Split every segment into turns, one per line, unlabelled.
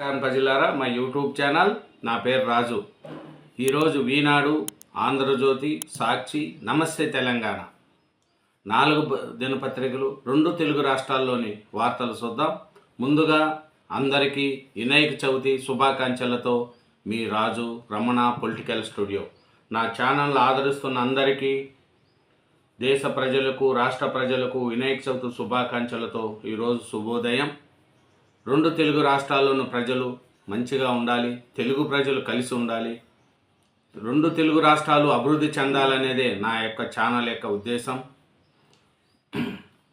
నమస్కారం ప్రజలారా మా యూట్యూబ్ ఛానల్ నా పేరు రాజు. ఈరోజు వీనాడు ఆంధ్రజ్యోతి సాక్షి నమస్తే తెలంగాణ. నాలుగు దినపత్రికలు రెండు తెలుగు రాష్ట్రాల్లోని వార్తలు చూద్దాం. ముందుగా అందరికీ వినాయక చవితి శుభాకాంక్షలతో మీ రాజు రమణ పొలిటికల్ స్టూడియో. నా ఛానల్ ఆదరిస్తున్న అందరికీ దేశ ప్రజలకు రాష్ట్ర ప్రజలకు వినాయక చవితి శుభాకాంక్షలతో ఈరోజు శుభోదయం. రెండు తెలుగు రాష్ట్రాల్లోని ప్రజలు మంచిగా ఉండాలి తెలుగు ప్రజలు కలిసి ఉండాలి. రెండు తెలుగు రాష్ట్రాలు అభివృద్ధి చెందాలనేదే నా యొక్క ఛానల్ యొక్క ఉద్దేశం.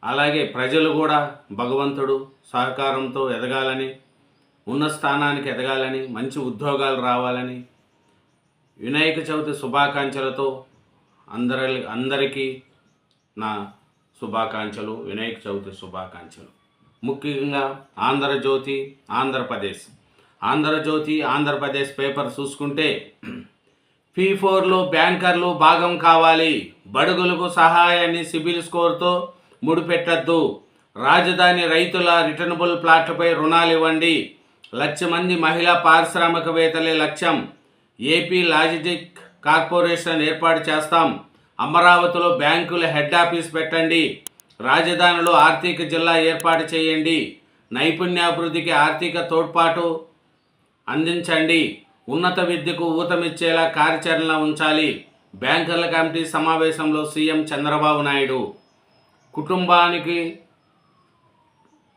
అలాగే ప్రజలు కూడా భగవంతుడు సహకారంతో ఎదగాలని ఉన్న స్థానానికి ఎదగాలని మంచి ఉద్యోగాలు రావాలని వినాయక చవితి శుభాకాంక్షలతో అందరి అందరికీ నా శుభాకాంక్షలు వినాయక చవితి శుభాకాంక్షలు. ముఖ్యంగా ఆంధ్రజ్యోతి ఆంధ్రప్రదేశ్. ఆంధ్రజ్యోతి ఆంధ్రప్రదేశ్ పేపర్ చూసుకుంటే పీ ఫోర్లో బ్యాంకర్లు భాగం కావాలి. బడుగులకు సహాయాన్ని సిబిల్ స్కోర్తో ముడిపెట్టద్దు. రాజధాని రైతుల రిటర్నబుల్ ప్లాట్లపై రుణాలు ఇవ్వండి. లక్ష మంది మహిళా పారిశ్రామికవేత్తలే లక్ష్యం. ఏపీ లాజిటిక్ కార్పొరేషన్ ఏర్పాటు చేస్తాం. అమరావతిలో బ్యాంకుల హెడ్ ఆఫీస్ పెట్టండి. రాజధానిలో ఆర్థిక జిల్లా ఏర్పాటు చేయండి. నైపుణ్యాభివృద్ధికి ఆర్థిక తోడ్పాటు అందించండి. ఉన్నత విద్యకు ఊతమిచ్చేలా కార్యాచరణ ఉంచాలి. బ్యాంకర్ల కమిటీ సమావేశంలో సీఎం చంద్రబాబు నాయుడు. కుటుంబానికి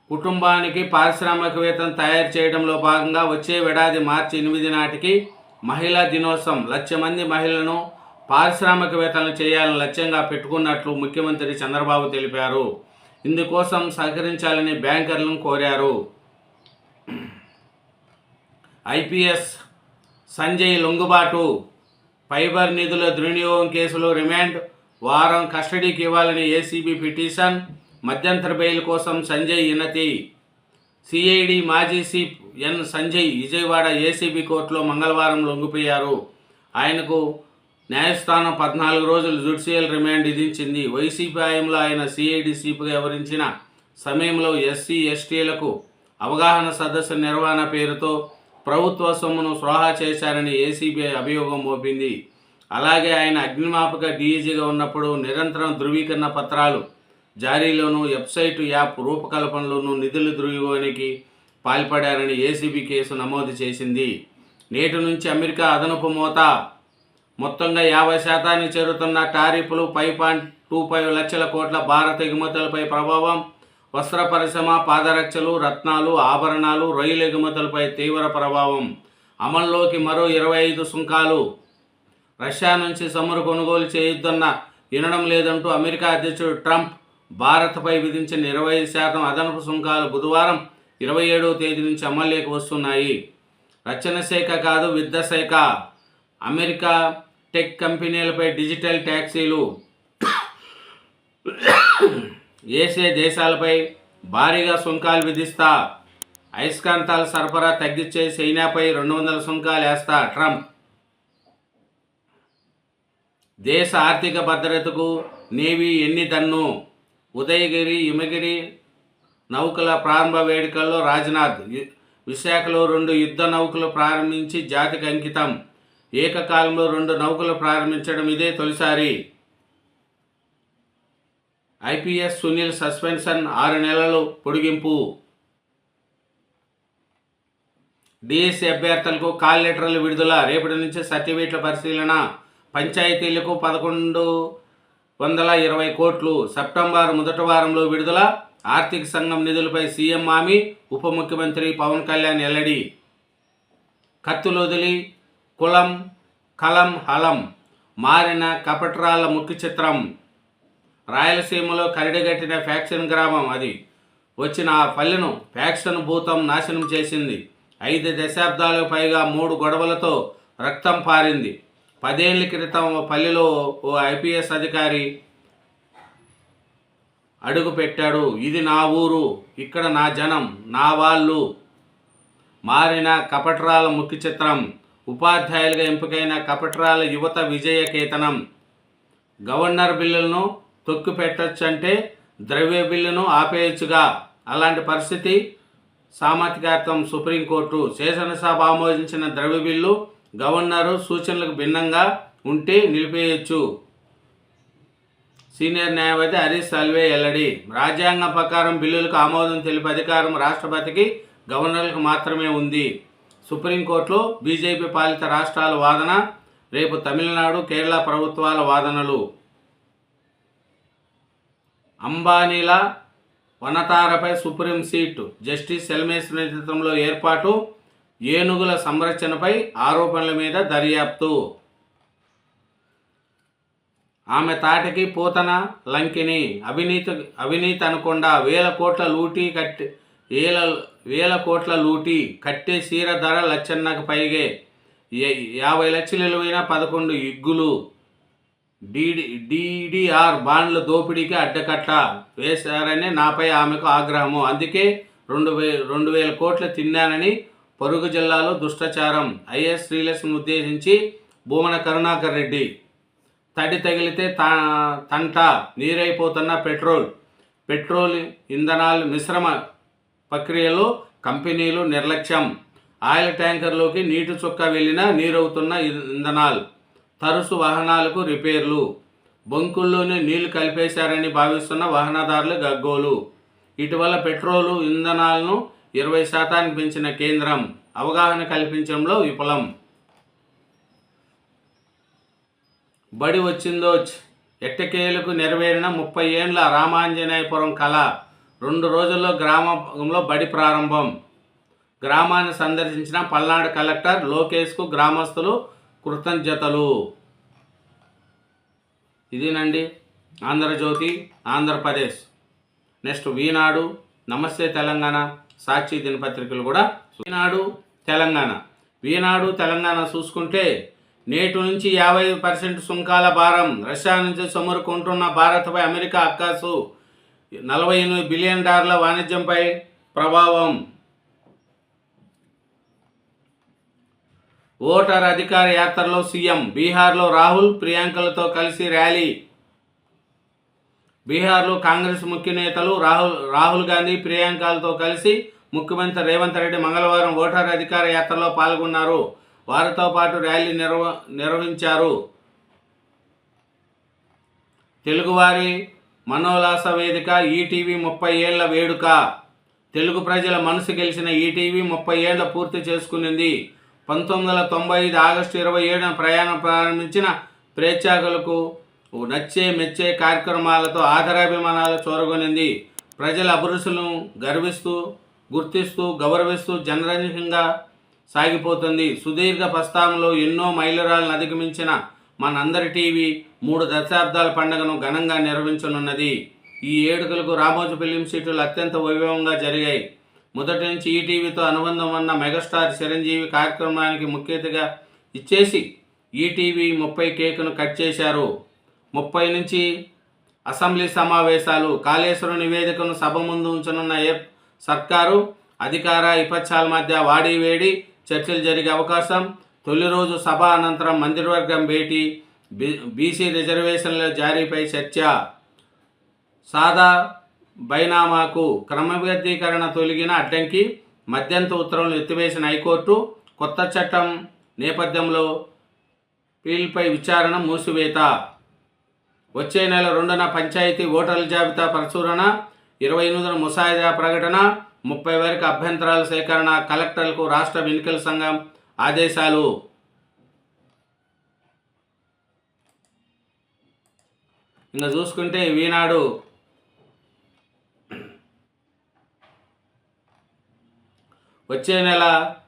కుటుంబానికి పారిశ్రామికవేత్తను తయారు చేయడంలో భాగంగా వచ్చే ఏడాది మార్చి ఎనిమిది నాటికి మహిళా దినోత్సవం. లక్ష మంది మహిళలను పారిశ్రామికవేత్తలను చేయాలని లక్ష్యంగా పెట్టుకున్నట్లు ముఖ్యమంత్రి చంద్రబాబు తెలిపారు. ఇందుకోసం సహకరించాలని బ్యాంకర్లను కోరారు. ఐపీఎస్ సంజయ్ లొంగుబాటు. ఫైబర్ నిధుల దుర్వినియోగం కేసులో రిమాండ్ వారం కస్టడీకి ఇవ్వాలని ఏసీబీ పిటిషన్ మధ్యంతర బెయిల్ కోసం సంజయ్ ఇనతి సిఐడి మాజీ chief N Sanjay Vijayawada ACB కోర్టులో మంగళవారం లొంగిపోయారు. ఆయనకు న్యాయస్థానం పద్నాలుగు రోజులు జుడిషియల్ రిమాండ్ విధించింది. వైసీపీ హయాంలో ఆయన సిఐడి చీఫ్గా వ్యవహరించిన సమయంలో ఎస్సీ ఎస్టీలకు అవగాహన సదస్సు నిర్వహణ పేరుతో ప్రభుత్వ సొమ్మును స్వాహా చేశారని ఏసీబీ అభియోగం మోపింది. అలాగే ఆయన అగ్నిమాపక డీఈజీగా ఉన్నప్పుడు నిరంతరం ధృవీకరణ పత్రాలు జారీలోనూ వెబ్సైటు యాప్ రూపకల్పనలోనూ నిధులు దుర్వినియోగానికి పాల్పడారని ఏసీబీ కేసు నమోదు చేసింది. నేటి నుంచి అమెరికా అదనపు మోత మొత్తంగా యాభై శాతానికి చేరుతున్న టారిఫ్లు ఫైవ్ పాయింట్ టూ ఫైవ్ లక్షల కోట్ల భారత ఎగుమతులపై ప్రభావం వస్త్ర పరిశ్రమ పాదరక్షలు రత్నాలు ఆభరణాలు రైలు ఎగుమతులపై తీవ్ర ప్రభావం. అమల్లోకి మరో ఇరవై ఐదు సుంకాలు. రష్యా నుంచి సమురు కొనుగోలు చేయొద్దన్న వినడం లేదంటూ అమెరికా అధ్యక్షుడు ట్రంప్ భారత్పై విధించిన ఇరవై ఐదు శాతం అదనపు సుంకాలు బుధవారం ఇరవై ఏడవ తేదీ నుంచి అమల్లోకి వస్తున్నాయి. రక్షణ శాఖ కాదు విద్యా శాఖ. అమెరికా టెక్ కంపెనీలపై డిజిటల్ ట్యాక్సీలు ఏసే దేశాలపై భారీగా సుంకాలు విధిస్తా. అయస్కాంతాల సరఫరా తగ్గించే చైనాపై రెండు వందల సుంకాలు వేస్తా ట్రంప్. దేశ ఆర్థిక భద్రతకు నేవీ ఎన్ని దన్ను? ఉదయగిరి హిమగిరి నౌకల ప్రారంభ వేడుకల్లో రాజ్నాథ్. విశాఖలో రెండు యుద్ధ నౌకలు ప్రారంభించి జాతికి అంకితం. ఏకకాలంలో రెండు నౌకలు ప్రారంభించడం ఇదే తొలిసారి. ఐపీఎస్ సునీల్ సస్పెన్షన్ ఆరు నెలలు పొడిగింపు. డిఎస్సి అభ్యర్థులకు కాల్ లెటర్లు విడుదల. రేపటి నుంచి సర్టిఫికేట్ల పరిశీలన. పంచాయతీలకు పదకొండు వందల ఇరవై కోట్లు. సెప్టెంబర్ మొదటి వారంలో విడుదల. ఆర్థిక సంఘం నిధులపై సీఎం హామీ. ఉప ముఖ్యమంత్రి పవన్ కళ్యాణ్ ఎల్లడి కత్తులు వదిలి కులం కలం హలం మారిన కపట్రాల ముఖ్య చిత్రం. రాయలసీమలో కరిడిగట్టిన ఫ్యాక్షన్ గ్రామం అది. వచ్చిన ఆ పల్లెను ఫ్యాక్షన్ భూతం నాశనం చేసింది. ఐదు దశాబ్దాలకు పైగా మూడు గొడవలతో రక్తం పారింది. పదేళ్ళ క్రితం ఓ పల్లెలో ఓ ఐపీఎస్ అధికారి అడుగు పెట్టాడు ఇది నా ఊరు ఇక్కడ నా జనం నా వాళ్ళు. మారిన కపట్రాల ముఖ్య చిత్రం. ఉపాధ్యాయులుగా ఎంపికైన కపట్రాల యువత విజయ కేతనం గవర్నర్ బిల్లులను తొక్కి పెట్టొచ్చంటే ద్రవ్య బిల్లును ఆపేయచ్చుగా. అలాంటి పరిస్థితి సామర్థ్యార్థం సుప్రీంకోర్టు శాసనసభ ఆమోదించిన ద్రవ్య బిల్లు గవర్నరు సూచనలకు భిన్నంగా ఉంటే నిలిపేయచ్చు. సీనియర్ న్యాయవాది హరీష్ సల్వే ఎల్లడి. రాజ్యాంగం ప్రకారం బిల్లులకు ఆమోదం తెలిపే అధికారం రాష్ట్రపతికి గవర్నర్లకు మాత్రమే ఉంది. సుప్రీంకోర్టులో బీజేపీ పాలిత రాష్ట్రాల వాదన రేపు తమిళనాడు కేరళ ప్రభుత్వాల వాదనలు. అంబానీల వనతారపై సుప్రీం సీటు. జస్టిస్ సెల్మేష్ నేతృత్వంలో ఏర్పాటు. ఏనుగుల సంరక్షణపై ఆరోపణల మీద దర్యాప్తు. ఆమె తాటికి పూతన లంకిని. అవినీతి అవినీతి అనకుండా వేల కోట్ల లూటీ కట్టి వేల వేల కోట్ల లూటీ కట్టే చీర ధర లక్షన్నకు పైగే. యాభై లక్షలు విలువైన పదకొండు ఇగ్గులు. డిడి డిడిఆర్ బాండ్ల దోపిడీకి అడ్డకట్ట వేశారని నాపై ఆమెకు ఆగ్రహము. అందుకే రెండు వే రెండు వేల కోట్లు తిన్నానని పొరుగు జిల్లాలో దుష్టచారం. ఐఎస్ శ్రీలక్ష్మి ఉద్దేశించి భూమన కరుణాకర్ రెడ్డి. తడి తగిలితే తంట నీరైపోతున్న పెట్రోల్. పెట్రోల్ ఇంధనాలు మిశ్రమ ప్రక్రియలో కంపెనీలు నిర్లక్ష్యం. ఆయిల్ ట్యాంకర్లోకి నీటి చుక్క వెళ్ళినా నీరవుతున్న ఇంధనాలు తరచు వాహనాలకు రిపేర్లు. బొంకుల్లోనే నీళ్ళు కలిపేశారని భావిస్తున్న వాహనదారులు గగ్గోలు. ఇటీవల పెట్రోలు ఇంధనాలను ఇరవై శాతానికి పెంచిన కేంద్రం అవగాహన కల్పించడంలో విఫలం. బడి వచ్చిందో ఎట్టకేలకు నెరవేరిన ముప్పై ఏండ్ల రామాంజనేయపురం కళ రెండు రోజుల్లో గ్రామంలో బడి ప్రారంభం. గ్రామాన్ని సందర్శించిన పల్నాడు కలెక్టర్ లోకేష్కు గ్రామస్తులు కృతజ్ఞతలు. ఇదేనండి? ఆంధ్రజ్యోతి ఆంధ్రప్రదేశ్. నెక్స్ట్ వీనాడు నమస్తే తెలంగాణ సాక్షి దినపత్రికలు కూడా ఈనాడు తెలంగాణ. ఈనాడు తెలంగాణ చూసుకుంటే నేటి నుంచి యాభై పర్సెంట్ సుంకాల భారం రష్యా నుంచి చమురు భారత్పై అమెరికా అక్కాసు. నలభై ఎనిమిది బిలియన్ డాలర్ల వాణిజ్యంపై ప్రభావం. ఓటర్ అధికార యాత్రలో సీఎం బీహార్లో రాహుల్ ప్రియాంకలతో కలిసి ర్యాలీ. బీహార్లో కాంగ్రెస్ ముఖ్య నేతలు రాహుల్ రాహుల్ గాంధీ ప్రియాంకలతో కలిసి ముఖ్యమంత్రి రేవంత్ రెడ్డి మంగళవారం ఓటర్ అధికార యాత్రలో పాల్గొన్నారు. వారితో పాటు ర్యాలీ నిర్వ నిర్వహించారు. తెలుగువారి మనోల్లాస వేదిక ఈటీవీ ముప్పై ఏళ్ళ వేడుక. తెలుగు ప్రజల మనసు గెలిచిన ఈటీవీ ముప్పై ఏళ్ళ పూర్తి చేసుకునింది. పంతొమ్మిది వందల తొంభై ఐదు ఆగస్టు ఇరవై ఏడున ప్రయాణం ప్రారంభించిన ప్రేక్షకులకు నచ్చే మెచ్చే కార్యక్రమాలతో ఆదరాభిమానాలు చూరగొనింది. ప్రజల అభిరుచులను గర్విస్తూ గుర్తిస్తూ గౌరవిస్తూ జనరంజకంగా సాగిపోతుంది. సుదీర్ఘ ప్రస్థానంలో ఎన్నో మైలురాలను అధిగమించిన మనందరి టీవీ మూడు దశాబ్దాల పండుగను ఘనంగా నిర్వహించనున్నది. ఈ ఏడుకలకు రామోజు ఫిలిం సిటీలు అత్యంత వైభవంగా జరిగాయి. మొదటి నుంచి ఈటీవీతో అనుబంధం ఉన్న మెగాస్టార్ చిరంజీవి కార్యక్రమానికి ముఖ్యతగా ఇచ్చేసి ఈటీవీ ముప్పై కేకును కట్ చేశారు. ముప్పై నుంచి అసెంబ్లీ సమావేశాలు కాళేశ్వరం నివేదికను సభ ముందు ఉంచనున్న ఏ సర్కారు అధికార విపక్షాల మధ్య వాడి వేడి చర్చలు జరిగే అవకాశం తొలి రోజు సభ అనంతరం మంత్రివర్గం భేటీ బీసీ రిజర్వేషన్ల జారీపై చర్చ. సాదా బైనామాకు క్రమబద్ధీకరణ తొలగిన అడ్డంకి మధ్యంత ఉత్తర్వులు ఎత్తివేసిన హైకోర్టు కొత్త చట్టం నేపథ్యంలో పీల్పై విచారణ మూసివేత. వచ్చే నెల రెండున పంచాయతీ ఓటర్ల జాబితా ప్రచురణ ఇరవై ఎనిమిదిన ముసాయిదా ప్రకటన ముప్పై వరకు అభ్యంతరాల సేకరణ కలెక్టర్లకు రాష్ట్ర ఎన్నికల సంఘం ఆదేశాలు. ఇంకా చూసుకుంటే ఈనాడు వచ్చే నెల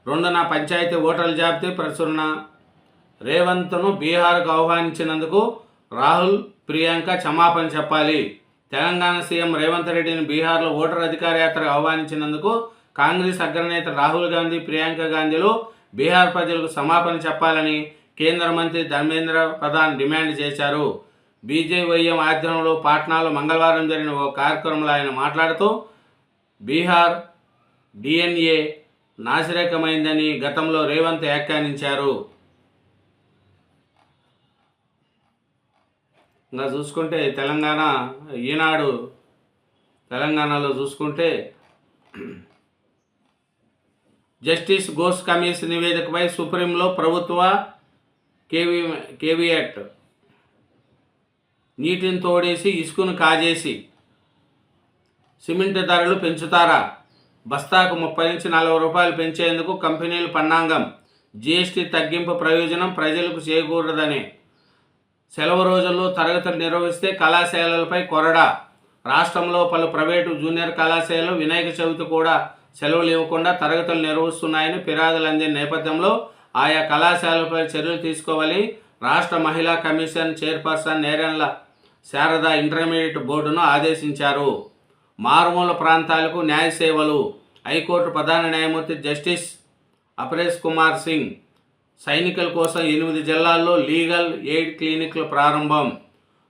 రెండున పంచాయతీ ఓటర్ల జాబితా ప్రచురణ. రేవంత్ను బీహార్కు ఆహ్వానించినందుకు రాహుల్ ప్రియాంక క్షమాపణ చెప్పాలి. తెలంగాణ సీఎం రేవంత్ రెడ్డిని బీహార్లో ఓటర్ అధికార యాత్రకు ఆహ్వానించినందుకు కాంగ్రెస్ అగ్రనేత రాహుల్ గాంధీ ప్రియాంక గాంధీలు బీహార్ ప్రజలకు సమాపణ చెప్పాలని కేంద్ర మంత్రి ధర్మేంద్ర ప్రధాన్ డిమాండ్ చేశారు. బీజేవైఎం ఆధ్వర్యంలో పాట్నాలో మంగళవారం జరిగిన ఓ కార్యక్రమంలో ఆయన మాట్లాడుతూ బీహార్ డిఎన్ఏ నాసిరకమైందని గతంలో రేవంత్ వ్యాఖ్యానించారు. ఇంకా చూసుకుంటే తెలంగాణ ఈనాడు తెలంగాణలో చూసుకుంటే జస్టిస్ ఘోష్ కమిషన్ నివేదికపై సుప్రీంలో ప్రభుత్వ కేవీ కేవీఎట్ నీటిని తోడేసి ఇసుకను కాజేసి సిమెంట్ ధరలు పెంచుతారా? బస్తాకు ముప్పై నుంచి నలభై రూపాయలు పెంచేందుకు కంపెనీలు పన్నాంగం. జీఎస్టీ తగ్గింపు ప్రయోజనం ప్రజలకు చేకూరదని. సెలవు రోజుల్లో తరగతులు నిర్వహిస్తే కళాశాలలపై కొరడా. రాష్ట్రంలో పలు ప్రైవేటు జూనియర్ కళాశాలలు వినాయక చవితి కూడా సెలవులు ఇవ్వకుండా తరగతులు నిర్వహిస్తున్నాయని ఫిర్యాదులు అందిన నేపథ్యంలో ఆయా కళాశాలపై చర్యలు తీసుకోవాలి. రాష్ట్ర మహిళా కమిషన్ చైర్పర్సన్ నేరెండ్ల శారద ఇంటర్మీడియట్ బోర్డును ఆదేశించారు. మారుమూల ప్రాంతాలకు న్యాయ సేవలు. హైకోర్టు ప్రధాన న్యాయమూర్తి జస్టిస్ అపరేష్ కుమార్ సింగ్ సైనికుల కోసం ఎనిమిది జిల్లాల్లో లీగల్ ఎయిడ్ క్లినిక్లు ప్రారంభం.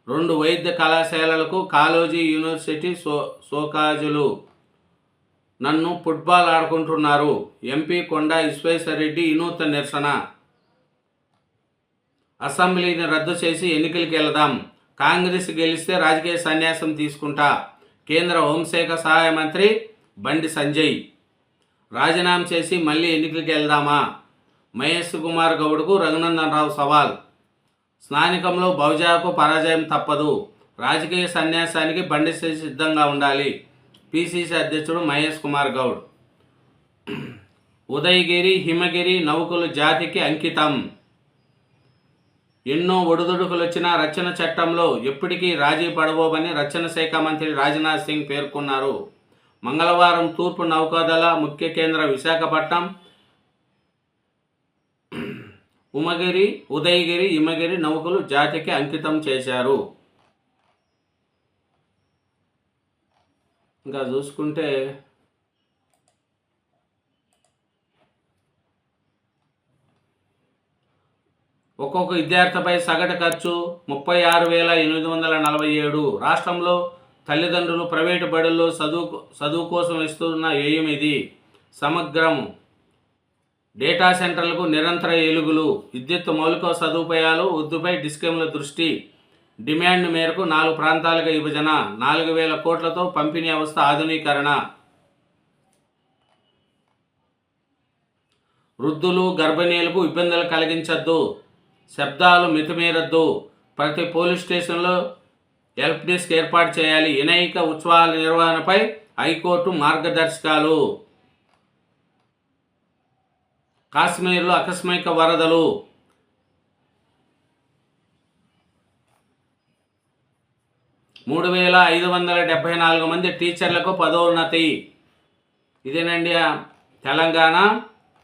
రెండు వైద్య కళాశాలలకు కాలేజీ యూనివర్సిటీ సో సోకాజులు. నన్ను ఫుట్బాల్ ఆడుకుంటున్నారు. ఎంపీ కొండా విశ్వేశ్వరరెడ్డి వినూత్న నిరసన. అసెంబ్లీని రద్దు చేసి ఎన్నికలకు వెళదాం. కాంగ్రెస్ గెలిస్తే రాజకీయ సన్యాసం తీసుకుంటా. కేంద్ర హోంశాఖ సహాయ మంత్రి బండి సంజయ్. రాజీనామా చేసి మళ్ళీ ఎన్నికలకు వెళ్దామా? మహేష్ కుమార్ గౌడ్కు రఘునందన్ రావు సవాల్. స్నానికంలో బహుజాకు పరాజయం తప్పదు. రాజకీయ సన్యాసానికి బండి సిద్ధంగా ఉండాలి. పిసిసి అధ్యక్షుడు మహేష్ కుమార్ గౌడ్. ఉదయగిరి హిమగిరి నౌకలు జాతికి అంకితం. ఎన్నో ఒడిదుడుకులు వచ్చిన రక్షణ చట్టంలో ఎప్పటికీ రాజీ పడబోమని రక్షణ శాఖ మంత్రి రాజ్నాథ్ సింగ్ పేర్కొన్నారు. మంగళవారం తూర్పు నౌకాదళ ముఖ్య కేంద్ర విశాఖపట్నం ఉమగిరి ఉదయగిరి హిమగిరి నౌకలు జాతికి అంకితం చేశారు. ఇంకా చూసుకుంటే ఒక్కొక్క విద్యార్థిపై సగటు ఖర్చు ముప్పై ఆరు వేల ఎనిమిది వందల నలభై ఏడు. రాష్ట్రంలో తల్లిదండ్రులు ప్రైవేటు బడుల్లో చదువు చదువు కోసం ఇస్తున్న వ్యయం ఇది. సమగ్రం డేటా సెంటర్లకు నిరంతర ఎలుగులు విద్యుత్ మౌలిక సదుపాయాలు ఉద్దుపై డిస్కంల దృష్టి. డిమాండ్ మేరకు నాలుగు ప్రాంతాలుగా విభజన నాలుగు వేల కోట్లతో పంపిణీ వ్యవస్థ ఆధునీకరణ. వృద్ధులు గర్భిణీలకు ఇబ్బందులు కలిగించద్దు. శబ్దాలు మితిమీరద్దు. ప్రతి పోలీస్ స్టేషన్లో హెల్ప్ డెస్క్ ఏర్పాటు చేయాలి. వినాయక ఉత్సవాల నిర్వహణపై హైకోర్టు మార్గదర్శకాలు. కాశ్మీర్లో ఆకస్మిక వరదలు. మూడు వేల ఐదు వందల డెబ్భై నాలుగు మంది టీచర్లకు పదోన్నతి. ఇదేనండి తెలంగాణ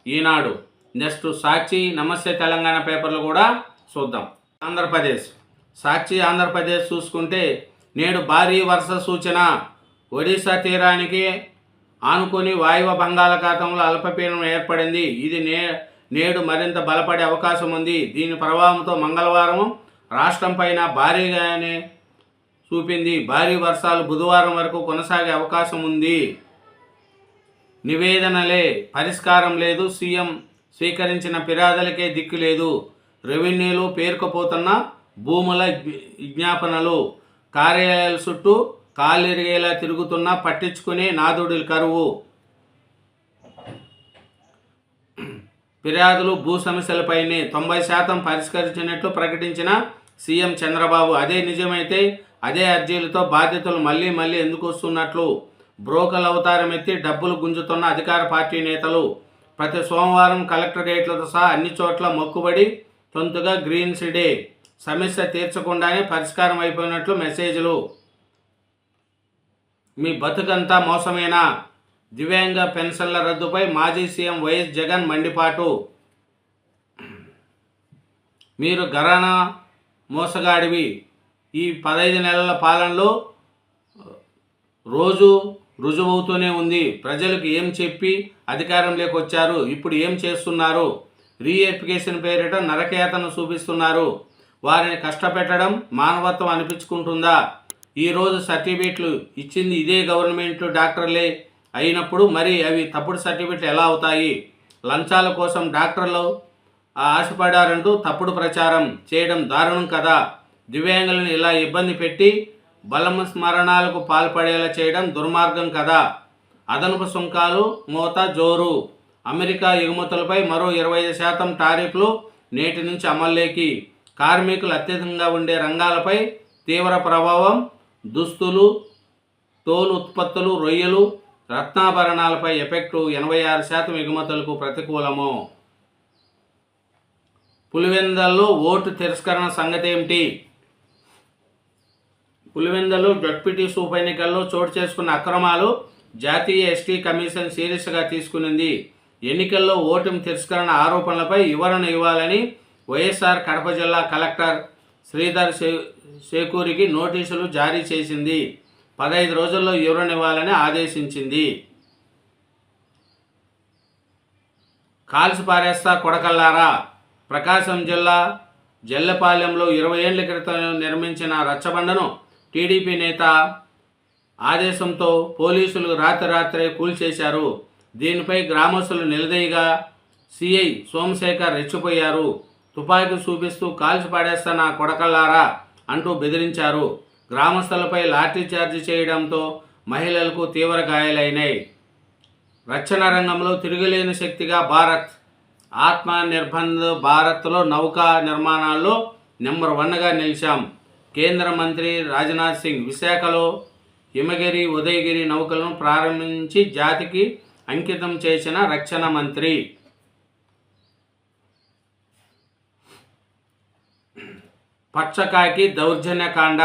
ఈనాడు. నెక్స్ట్ సాక్షి నమస్తే తెలంగాణ పేపర్లు కూడా చూద్దాం. ఆంధ్రప్రదేశ్. సాక్షి ఆంధ్రప్రదేశ్ చూసుకుంటే నేడు భారీ వర్ష సూచన. ఒడిశా తీరానికి ఆనుకొని వాయువ బంగాళాఖాతంలో అల్పపీడనం ఏర్పడింది. ఇది నే నేడు మరింత బలపడే అవకాశం ఉంది దీని ప్రభావంతో మంగళవారం రాష్ట్రం పైన భారీగానే చూపింది. భారీ వర్షాలు బుధవారం వరకు కొనసాగే అవకాశం ఉంది. నివేదనలే. పరిష్కారం లేదు. సీఎం స్వీకరించిన ఫిర్యాదులకే దిక్కు లేదు. రెవెన్యూలు పేరుకుపోతున్న భూముల విజ్ఞాపనలు. కార్యాలయాల చుట్టూ కాలిరిగేలా తిరుగుతున్నా పట్టించుకునే నాదుడి కరువు. ఫిర్యాదులు భూ సమస్యలపైనే తొంభై శాతం పరిష్కరించినట్లు ప్రకటించిన సీఎం చంద్రబాబు అదే నిజమైతే అదే అర్జీలతో బాధ్యతలు మళ్ళీ మళ్ళీ ఎందుకు వస్తున్నట్లు బ్రోకల్ అవతారం ఎత్తి డబ్బులు గుంజుతున్న అధికార పార్టీ నేతలు ప్రతి సోమవారం కలెక్టరేట్లతో సహా అన్ని చోట్ల మొక్కుబడి తొంతుగా గ్రీన్ సిడే సమస్య తీర్చకుండానే పరిష్కారం అయిపోయినట్లు మెసేజ్లు. మీ బతుకంతా మోసమేనా? దివ్యాంగ పెన్షన్ల రద్దుపై మాజీ సీఎం వైఎస్ జగన్ మండిపాటు. మీరు గరానా మోసగాడివి. ఈ పదహైదు నెలల పాలనలో రోజు రుజువవుతూనే ఉంది. ప్రజలకు ఏం చెప్పి అధికారంలోకి వచ్చారు ఇప్పుడు ఏం చేస్తున్నారు? రీఎఫికేషన్ పేరిట నరకయాతను చూపిస్తున్నారు. వారిని కష్టపెట్టడం మానవత్వం అనిపించుకుంటుందా? ఈరోజు సర్టిఫికేట్లు ఇచ్చింది ఇదే గవర్నమెంట్ డాక్టర్లే అయినప్పుడు మరి అవి తప్పుడు సర్టిఫికేట్లు ఎలా అవుతాయి? లంచాల కోసం డాక్టర్లు ఆశపడారంటూ తప్పుడు ప్రచారం చేయడం దారుణం కదా? దివ్యాంగులను ఇలా ఇబ్బంది పెట్టి బలం స్మరణాలకు పాల్పడేలా చేయడం దుర్మార్గం కదా. అదనపు సుంకాలు మూత జోరు. అమెరికా ఎగుమతులపై మరో ఇరవై ఐదు శాతం టారిఫ్లు నేటి నుంచి అమల్లోకి. కార్మికులు అత్యధికంగా ఉండే రంగాలపై తీవ్ర ప్రభావం దుస్తులు తోలు ఉత్పత్తులు రొయ్యలు రత్నాభరణాలపై ఎఫెక్టు ఎనభై ఆరు శాతం ఎగుమతులకు ప్రతికూలము. పులివెందల్లో ఓటు తిరస్కరణ సంగతి ఏమిటి? పులివెందలు జడ్పీటీసీ ఉప ఎన్నికల్లో చోటు చేసుకున్న అక్రమాలు జాతీయ ఎస్టీ కమిషన్ సీరియస్గా తీసుకునింది. ఎన్నికల్లో ఓటమి తిరస్కరణ ఆరోపణలపై వివరణ ఇవ్వాలని వైఎస్ఆర్ కడప జిల్లా కలెక్టర్ శ్రీధర్ శే- శేకూరికి నోటీసులు జారీ చేసింది. పదహైదు రోజుల్లో వివరణ ఇవ్వాలని ఆదేశించింది. కాల్సి పారేస్తా కొడకల్లారా? ప్రకాశం జిల్లా జల్లపాలెంలో ఇరవై ఏళ్ళ క్రితం నిర్మించిన రచ్చబండను టీడీపీ నేత ఆదేశంతో పోలీసులు రాత్రి రాత్రే కూల్చేశారు. దీనిపై గ్రామస్తులు నిలదీయగా సిఐ సోమశేఖర్ రెచ్చిపోయారు. తుపాకీ చూపిస్తూ కాల్చి పాడేస్తా నా కొడకల్లారా అంటూ బెదిరించారు. గ్రామస్తులపై లాఠీచార్జ్ చేయడంతో మహిళలకు తీవ్ర గాయాలైనాయి. రక్షణ రంగంలో తిరుగులేని శక్తిగా భారత్ ఆత్మ నిర్బంధ భారత్లో నౌకా నిర్మాణాల్లో నెంబర్ వన్గా నిలిచాం. కేంద్ర మంత్రి రాజ్నాథ్ సింగ్ విశాఖలో హిమగిరి ఉదయగిరి నౌకలను ప్రారంభించి జాతికి అంకితం చేసిన రక్షణ మంత్రి. పచ్చకాకి దౌర్జన్యకాండ.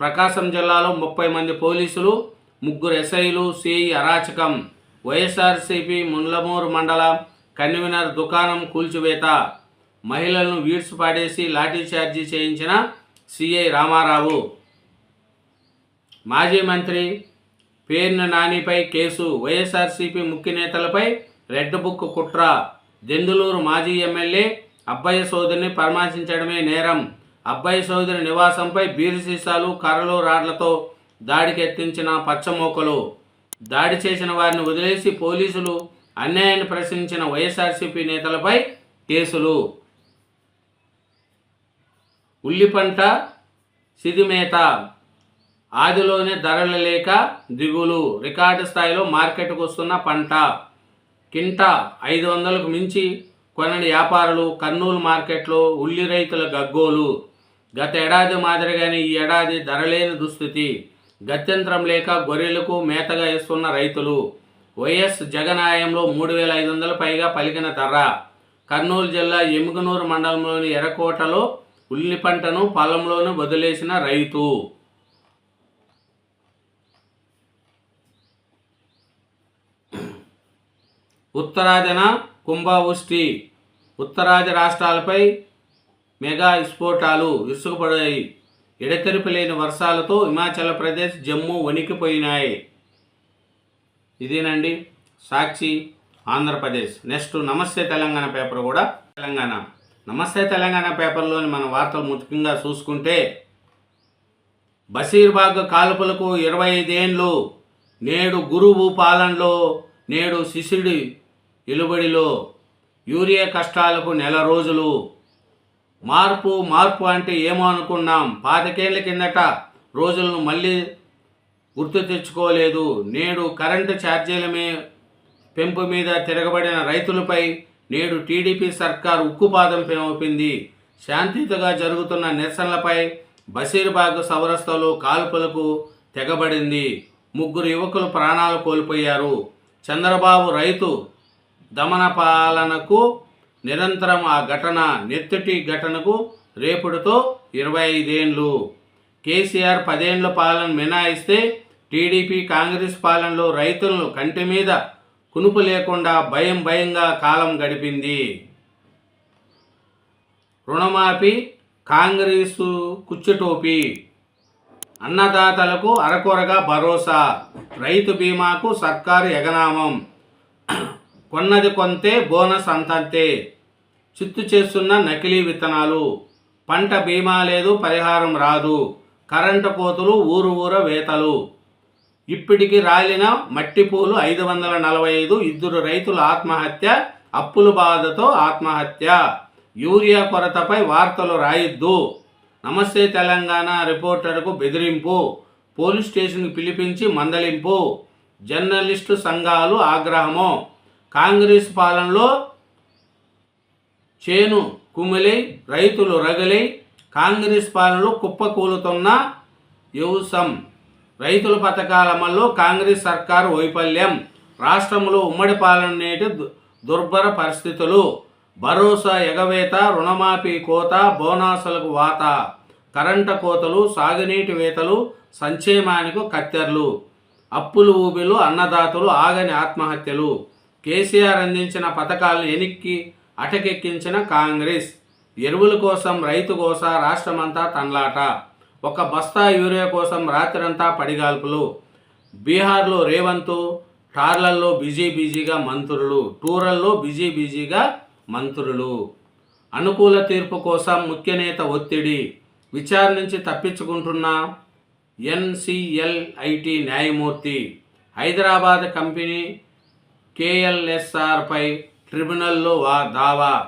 ప్రకాశం జిల్లాలో ముప్పై మంది పోలీసులు ముగ్గురు ఎస్ఐలు సిఐ అరాచకం. వైఎస్ఆర్సీపీ ముండ్లమూరు మండల కన్వీనర్ దుకాణం కూల్చివేత. మహిళలను వీడ్స్ పాడేసి లాఠీచార్జీ చేయించిన సిఐ రామారావు. మాజీ మంత్రి పేర్న నానిపై కేసు. వైఎస్ఆర్సీపీ ముఖ్య నేతలపై రెడ్ బుక్ కుట్ర. దెందులూరు మాజీ ఎమ్మెల్యే అబ్బాయి సోదరిని పరామర్శించడమే నేరం. అబ్బాయి సోదరి నివాసంపై బీరు సీసాలు కర్రలు రాడ్లతో దాడికెత్తించిన పచ్చమోకలు. దాడి చేసిన వారిని వదిలేసి పోలీసులు అన్యాయాన్ని ప్రశ్నించిన వైఎస్ఆర్సీపీ నేతలపై కేసులు. ఉల్లి పంట సిదిమేత. ఆదిలోనే ధరలు లేక దిగులు. రికార్డు స్థాయిలో మార్కెట్కు వస్తున్న పంట. కింట ఐదు వందలకు మించి కొనని వ్యాపారులు కర్నూలు మార్కెట్లో ఉల్లి రైతుల గగ్గోలు. గత ఏడాది మాదిరిగానే ఈ ఏడాది ధరలేని దుస్థితి. గత్యంతరం లేక గొర్రెలకు మేతగా ఇస్తున్న రైతులు. వైఎస్ జగనాయంలో మూడు వేల ఐదు వందల పైగా పలికిన ధర. కర్నూలు జిల్లా ఎముగనూరు మండలంలోని ఎర్రకోటలో ఉల్లి పంటను పొలంలోనే వదిలేసిన రైతు. ఉత్తరాదిన కుంభవృష్టి. ఉత్తరాది రాష్ట్రాలపై మెగా విస్ఫోటాలు విసుగుపడాయి. ఎడతెరిపి లేని వర్షాలతో హిమాచల్ ప్రదేశ్ జమ్మూ వణికిపోయినాయి. ఇదేనండి సాక్షి ఆంధ్రప్రదేశ్. నెక్స్ట్ నమస్తే తెలంగాణ పేపర్ కూడా తెలంగాణ. నమస్తే తెలంగాణ పేపర్లోని మన వార్తలు ముఖ్యంగా చూసుకుంటే బషీర్బాగ్ కాల్పులకు ఇరవై ఐదేండ్లు నేడు గురువు పాలనలో నేడు శిష్యుడి ఇలుబడిలో యూరియా కష్టాలకు నెల రోజులు. మార్పు మార్పు అంటే ఏమో అనుకున్నాం. పాతికేళ్ళ కిందట రోజులను మళ్ళీ గుర్తు తెచ్చుకోలేదు. నేడు కరెంటు ఛార్జీల మీ పెంపు మీద తిరగబడిన రైతులపై నేడు టీడీపీ సర్కార్ ఉక్కుపాదం మోపింది శాంతియుతగా జరుగుతున్న నిరసనలపై బషీర్బాగ్ సౌరస్థలో కాల్పులకు తెగబడింది. ముగ్గురు యువకులు ప్రాణాలు కోల్పోయారు. చంద్రబాబు రైతు దమన పాలనకు నిరంతరం ఆ ఘటన నెత్తటి ఘటనకు రేపుడుతో ఇరవై ఐదేండ్లు. కేసీఆర్ పదేండ్ల పాలన మినాయిస్తే టీడీపీ కాంగ్రెస్ పాలనలో రైతులను కంటి మీద కునుపు లేకుండా భయం భయంగా కాలం గడిపింది. రుణమాఫీ కాంగ్రెసు కుచ్చుటోపీ. అన్నదాతలకు అరకొరగా భరోసా. రైతు బీమాకు సర్కారు ఎగనామం. కొన్నది కొంతే బోనస్ అంతంతే. చిత్తు చేస్తున్న నకిలీ విత్తనాలు. పంట బీమా లేదు పరిహారం రాదు. కరెంటు కోతులు ఊరు ఊర వేతలు. ఇప్పటికి రాలిన మట్టిపూలు ఐదు వందల నలభై ఐదు ఇద్దరు రైతుల ఆత్మహత్య అప్పుల బాధతో ఆత్మహత్య. యూరియా కొరతపై వార్తలు రాయొద్దు. నమస్తే తెలంగాణ రిపోర్టర్కు బెదిరింపు. పోలీస్ స్టేషన్కి పిలిపించి మందలింపు. జర్నలిస్టు సంఘాలు ఆగ్రహము. కాంగ్రెస్ పాలనలో చేను కుమిలై రైతులు రగిలై కాంగ్రెస్ పాలనలో కుప్పకూలుతున్న యువసం. రైతుల పథకాల అమల్లో కాంగ్రెస్ సర్కారు వైఫల్యం. రాష్ట్రంలో ఉమ్మడి పాలన నేటి దు- దుర్భర పరిస్థితులు. భరోసా ఎగవేత రుణమాఫీ కోత బోనాసులకు వాత కరెంట కోతలు సాగునీటి వేతలు సంక్షేమానికి కత్తెర్లు. అప్పులు ఊబిలు అన్నదాతలు ఆగని ఆత్మహత్యలు. కేసీఆర్ అందించిన పథకాలను ఎనిక్కి అటకెక్కించిన కాంగ్రెస్. ఎరువుల కోసం రైతు కోసం రాష్ట్రమంతా తన్లాట. ఒక బస్తా యూరియా కోసం రాత్రంతా పడిగాల్పులు. బీహార్లో రేవంత్ టార్లల్లో బిజీ బిజీగా మంత్రులు టూరల్లో బిజీ బిజీగా మంత్రులు. అనుకూల తీర్పు కోసం ముఖ్య నేత ఒత్తిడి. విచారణ నుంచి తప్పించుకుంటున్న ఎన్సిఎల్ఐటి న్యాయమూర్తి. హైదరాబాద్ కంపెనీ కేఎల్ఎస్ఆర్పై ట్రిబ్యునల్లో వా దావా.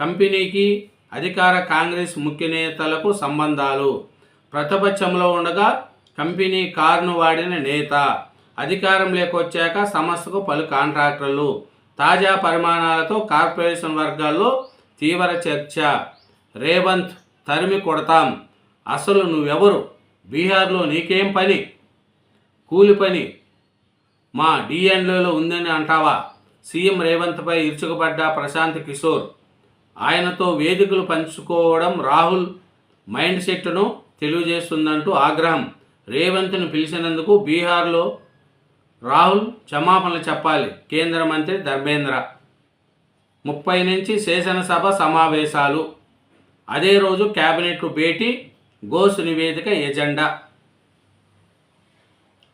కంపెనీకి అధికార కాంగ్రెస్ ముఖ్య నేతలకు సంబంధాలు. ప్రతిపక్షంలో ఉండగా కంపెనీ కారును వాడిన నేత. అధికారం లేకొచ్చాక సంస్థకు పలు కాంట్రాక్టర్లు. తాజా పరిమాణాలతో కార్పొరేషన్ వర్గాల్లో తీవ్ర చర్చ. రేవంత్ తరిమి కొడతాం. అసలు నువ్వెవరు? బీహార్లో నీకేం పని? కూలి పని? మా డిఎన్ఏలో ఉందని అంటావా? సీఎం రేవంత్పై ఇరుచుకుపడ్డ ప్రశాంత్ కిషోర్. ఆయనతో వేదికలు పంచుకోవడం రాహుల్ మైండ్ సెట్ను తెలియజేస్తుందంటూ ఆగ్రహం. రేవంత్ను పిలిచినందుకు బీహార్లో రాహుల్ క్షమాపణలు చెప్పాలి. కేంద్ర మంత్రి ధర్మేంద్ర. ముప్పై నుంచి శాసనసభ సమావేశాలు. అదే రోజు క్యాబినెట్కు భేటీ గోస్ నివేదిక ఎజెండా.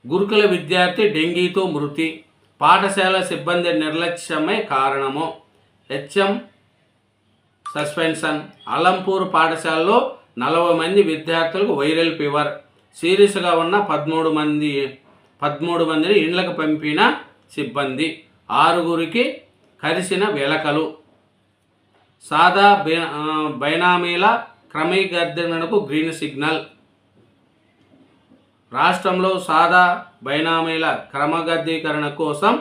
గురుకుల విద్యార్థి డెంగీతో మృతి. పాఠశాల సిబ్బంది నిర్లక్ష్యమే కారణము. HM suspension. అలంపూర్ పాఠశాలలో నలభై మంది విద్యార్థులకు వైరల్ ఫీవర్. సీరియస్గా ఉన్న పదమూడు మంది పదమూడు మందిని ఇండ్లకు పంపిన సిబ్బంది. ఆరుగురికి కరిసిన వెలకలు. సాదా బైనామీల క్రమీకరణకు గ్రీన్ సిగ్నల్. రాష్ట్రంలో సాదా బైనామీల క్రమగద్దీకరణ కోసం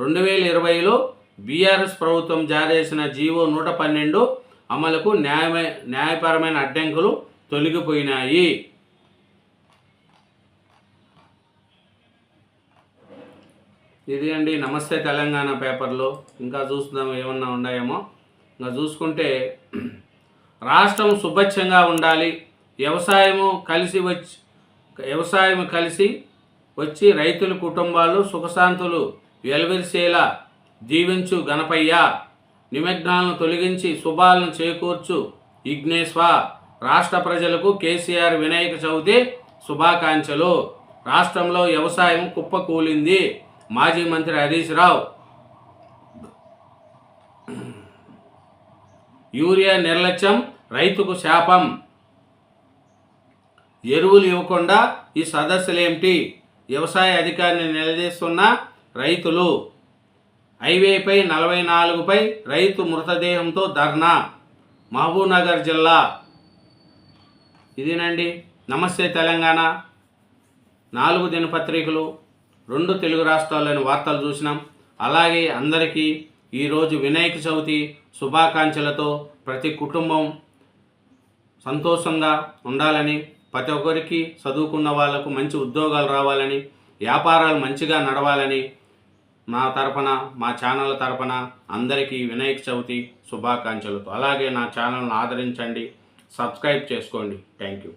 రెండు వేల ఇరవైలో బీఆర్ఎస్ ప్రభుత్వం జారీ చేసిన జీవో నూట పన్నెండు అమలుకు న్యాయమై న్యాయపరమైన అడ్డంకులు తొలగిపోయినాయి. ఇది అండి నమస్తే తెలంగాణ పేపర్లో. ఇంకా చూస్తున్నాం ఏమన్నా ఉన్నాయేమో. ఇంకా చూసుకుంటే రాష్ట్రం సుభిక్షంగా ఉండాలి. వ్యవసాయము కలిసి వచ్చి వ్యవసాయం కలిసి వచ్చి రైతుల కుటుంబాలు సుఖశాంతులు వెలువరిసేలా దీవించు గణపయ్య. నిమగ్నాలను తొలగించి శుభాలను చేకూర్చు. విఘ్నేశ్వ రాష్ట్ర ప్రజలకు కేసీఆర్ వినాయక చవితి శుభాకాంక్షలు. రాష్ట్రంలో వ్యవసాయం కుప్పకూలింది. మాజీ మంత్రి హరీష్ రావు. యూరియా నిర్లక్ష్యం రైతుకు శాపం. ఎరువులు ఇవ్వకుండా ఈ సదస్సులేమిటి? వ్యవసాయ అధికారిని నిలదీస్తున్న రైతులు. హైవేపై నలభై నాలుగుపై రైతు మృతదేహంతో ధర్నా మహబూబ్నగర్ జిల్లా. ఇదేనండి. నమస్తే తెలంగాణ. నాలుగు దినపత్రికలు రెండు తెలుగు రాష్ట్రాల్లోని వార్తలు చూసినాం. అలాగే అందరికీ ఈరోజు వినాయక చవితి శుభాకాంక్షలతో ప్రతి కుటుంబం సంతోషంగా ఉండాలని ప్రతి ఒక్కరికి చదువుకున్న వాళ్ళకు మంచి ఉద్యోగాలు రావాలని వ్యాపారాలు మంచిగా నడవాలని నా తరపున మా ఛానల్ తరపున అందరికీ వినాయక చవితి శుభాకాంక్షలతో అలాగే నా ఛానల్ను ఆదరించండి. సబ్స్క్రైబ్ చేసుకోండి. Thank you